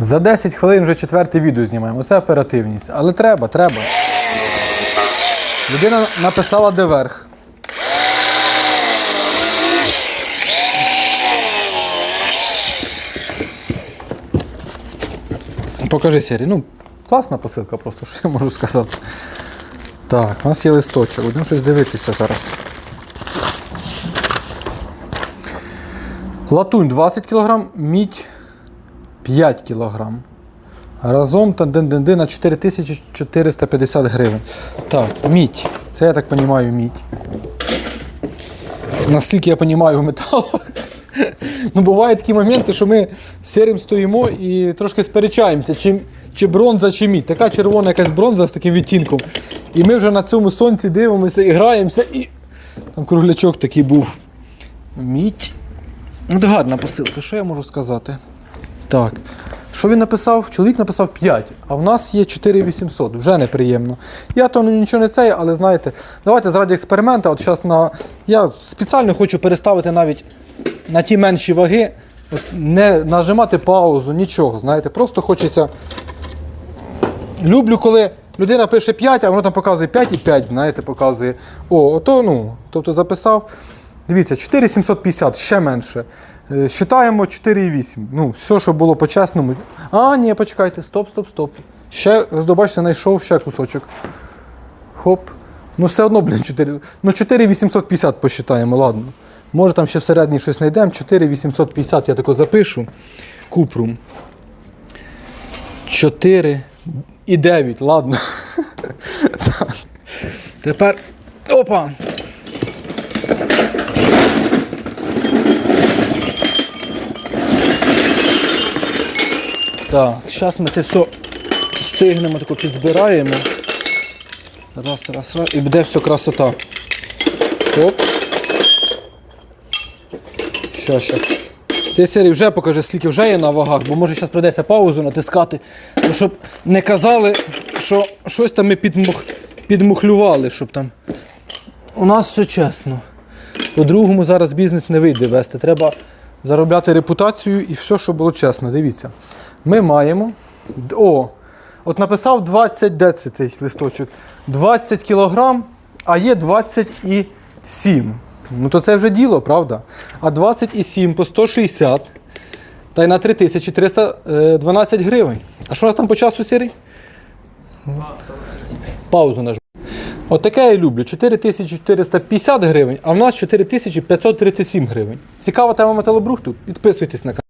За 10 хвилин вже четверте відео знімаємо. Оце оперативність. Але треба, треба. Людина написала де верх. Покажи Сірі. Ну, класна посилка просто, що я можу сказати. Так, у нас є листочок, будемо щось дивитися зараз. Латунь 20 кг, мідь 5 кг. Разом та дин на 4450 гривень. Так, мідь. Це я так розумію, мідь. Наскільки я розумію в металах. Ну, бувають такі моменти, що ми сірим стоїмо і трошки сперечаємося, чи, чи бронза, чи мідь. Така червона якась бронза з таким відтінком. І ми вже на цьому сонці дивимося і граємося, і там круглячок такий був. Мідь. От гарна посилка, що я можу сказати? Так. Що він написав? Чоловік написав 5, а в нас є 4800, вже неприємно. Я то ну, нічого не цей, але знаєте, давайте заради експеримента, от зараз на. Я спеціально хочу переставити навіть на ті менші ваги, от, не нажимати паузу, нічого. Знаєте, просто хочеться. Люблю, коли людина пише 5, а воно там показує 5 і 5, знаєте, показує. О, ото, ну, тобто записав. Дивіться, 4750, ще менше. Е, Считаємо 4,8. Ну, все, що було по-чесному. А, ні, почекайте, стоп, стоп, стоп. Ще, ось бачите, знайшов ще кусочок. Хоп. Ну, все одно, блін, 4. Ну, 4,850 посчитаємо, ладно. Може там ще всередині щось знайдемо. 4,850 я тако запишу. Купрум. 4 і 9, ладно. Тепер. Опа! Так, зараз ми це все встигнемо, тако підзбираємо. Раз, раз, раз. І буде все красота. Оп. Що, що. Ти Сергій, вже покажи, скільки вже є на вагах, бо може зараз прийдеться паузу натискати, ну, щоб не казали, що щось там ми підмух... підмухлювали, щоб там. У нас все чесно. По-другому зараз бізнес не вийде вести. Треба заробляти репутацію і все, щоб було чесно. Дивіться. Ми маємо. О! От написав 20, де це цей листочок? 20 кілограм, а є 27. Ну то це вже діло, правда? А 27 по 160 та й на 3312 гривень. А що у нас там по часу Сірий? Паузу нажму. От я люблю. 4450 гривень, а в нас 4537 гривень. Цікава тема металобрухту? Підписуйтесь на канал.